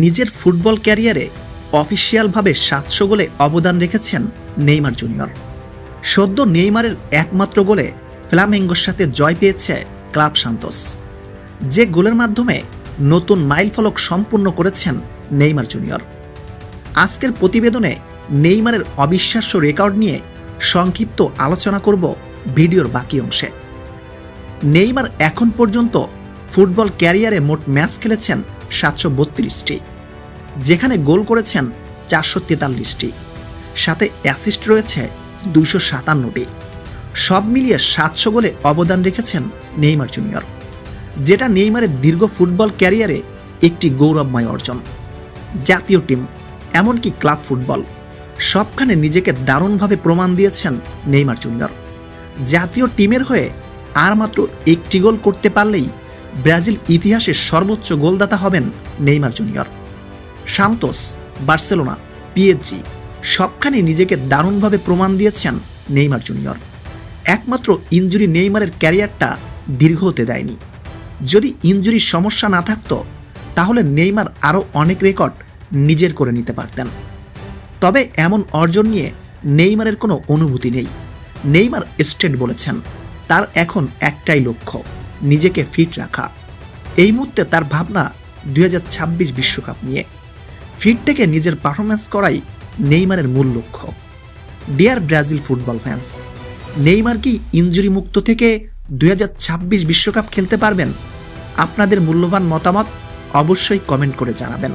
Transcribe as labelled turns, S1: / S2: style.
S1: নিজের ফুটবল ক্যারিয়ারে অফিসিয়ালভাবে সাতশো গোলে অবদান রেখেছেন নেইমার জুনিয়র। সদ্য নেইমারের একমাত্র গোলে ফ্লামেঙ্গোর সাথে জয় পেয়েছে ক্লাব সান্তোস। যে গোলের মাধ্যমে নতুন মাইলফলক সম্পূর্ণ করেছেন নেইমার জুনিয়র। আজকের প্রতিবেদনে নেইমারের অবিশ্বাস্য রেকর্ড নিয়ে সংক্ষিপ্ত আলোচনা করব ভিডিওর বাকি অংশে। নেইমার এখন পর্যন্ত ফুটবল ক্যারিয়ারে মোট ম্যাচ খেলেছেন সাতশো বত্রিশটি, যেখানে গোল করেছেন চারশো তেতাল্লিশটি, সাথে অ্যাসিস্ট রয়েছে দুইশো সাতান্নটি। সব মিলিয়ে সাতশো গোলে অবদান রেখেছেন নেইমার জুনিয়র, যেটা নেইমারের দীর্ঘ ফুটবল ক্যারিয়ারে একটি গৌরবময় অর্জন। জাতীয় টিম, এমনকি ক্লাব ফুটবল, সবখানে নিজেকে দারুণভাবে প্রমাণ দিয়েছেন নেইমার জুনিয়র। জাতীয় টিমের হয়ে আর মাত্র একটি গোল করতে পারলেই ব্রাজিল ইতিহাসের সর্বোচ্চ গোলদাতা হবেন Neymar junior. Santos, Barcelona PSG সবখানে নিজেকে দারুণভাবে প্রমাণ দিয়েছেন নেইমার জুনিয়র। একমাত্র ইঞ্জুরি নেইমারের ক্যারিয়ারটা দীর্ঘ হতে দেয়নি। যদি ইঞ্জুরির সমস্যা না থাকতো, তাহলে নেইমার আরও অনেক রেকর্ড নিজের করে নিতে পারতেন। তবে এমন অর্জন নিয়ে নেইমারের কোনো অনুভূতি নেই। নেইমার স্টেট বলেছেন, তার এখন একটাই লক্ষ্য। নিজেকে ফিট রাখা। এই মুহূর্তে তার ভাবনা দুই বিশ্বকাপ নিয়ে। ফিট থেকে নিজের পারফরমেন্স করাই নেইমারের মূল লক্ষ্য। Dear Brazil football fans Neymar কি ইঞ্জুরি মুক্ত থেকে দুই বিশ্বকাপ খেলতে পারবেন? আপনাদের মূল্যবান মতামত অবশ্যই কমেন্ট করে জানাবেন।